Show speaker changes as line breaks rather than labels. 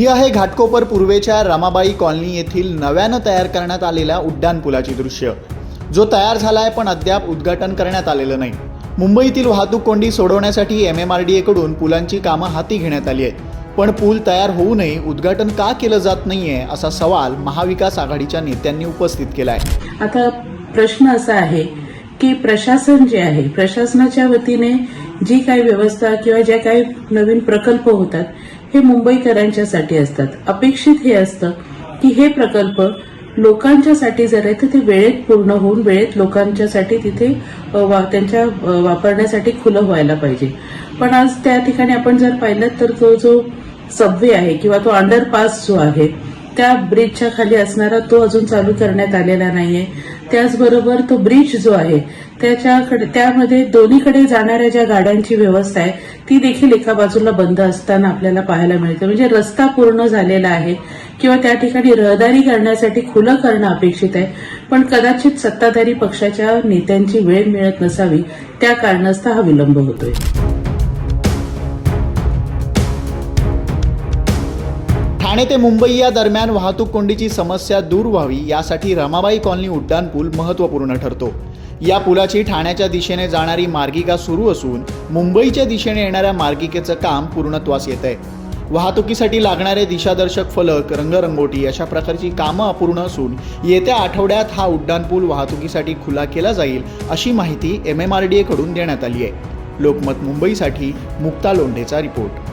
ही आहे घाटकोपर पूर्वेच्या रमाबाई कॉलनी येथील नव्यानं तयार करण्यात आलेल्या उड्डाणपुलाची दृश्य. जो तयार झाला आहे पण अद्याप उद्घाटन करण्यात आलेलं नाही. मुंबईतील वाहतूक कोंडी सोडवण्यासाठी एम एम आर डी एकडून पुलांची कामं हाती घेण्यात आली आहेत. पण पूल तयार होऊनही उद्घाटन का केलं जात नाहीये असा सवाल महाविकास आघाडीच्या नेत्यांनी उपस्थित केला आहे
आता प्रश्न असा आहे की प्रशासन जे आहे प्रशासनाच्या वतीने जी काही व्यवस्था किंवा ज्या काही नवीन प्रकल्प होतात हे मुंबईकरांच्यासाठी असतात. अपेक्षित हे असतं की हे प्रकल्प लोकांच्यासाठी जर आहे तर ते वेळेत पूर्ण होऊन वेळेत लोकांच्यासाठी तिथे वा- त्यांच्या वापरण्यासाठी खुलं व्हायला पाहिजे. पण आज त्या ठिकाणी आपण जर पाहिलं तर तो जो सबवे आहे किंवा तो अंडरपास जो आहे त्या ब्रिजच्या खाली असणारा तो अजून चालू करण्यात आलेला नाहीये. त्याचबरोबर तो ब्रिज जो आहे त्याच्याकडे त्यामध्ये दोन्हीकडे जाणाऱ्या ज्या गाड्यांची व्यवस्था आहे ती देखील एका बाजूला बंद असताना आपल्याला पाहायला मिळते. म्हणजे रस्ता पूर्ण झालेला आहे किंवा त्या ठिकाणी रहदारी करण्यासाठी खुलं करणं अपेक्षित आहे. पण कदाचित सत्ताधारी पक्षाच्या नेत्यांची वेळ मिळत नसावी त्या कारणास्तव हा विलंब होतोय.
ठाणे ते मुंबई या दरम्यान वाहतूक कोंडीची समस्या दूर व्हावी यासाठी रमाबाई कॉलनी उड्डाण पूल महत्त्वपूर्ण ठरतो. या पुलाची ठाण्याच्या दिशेने जाणारी मार्गिका सुरू असून मुंबईच्या दिशेने येणाऱ्या मार्गिकेचं काम पूर्णत्वास येत आहे वाहतुकीसाठी लागणारे दिशादर्शक फलक रंगरंगोटी अशा प्रकारची कामं अपूर्ण असून येत्या आठवड्यात हा उड्डाणपूल वाहतुकीसाठी खुला केला जाईल अशी माहिती एम एम आर डी एकडून देण्यात आली आहे. लोकमत मुंबईसाठी मुक्ता लोंढेचा रिपोर्ट.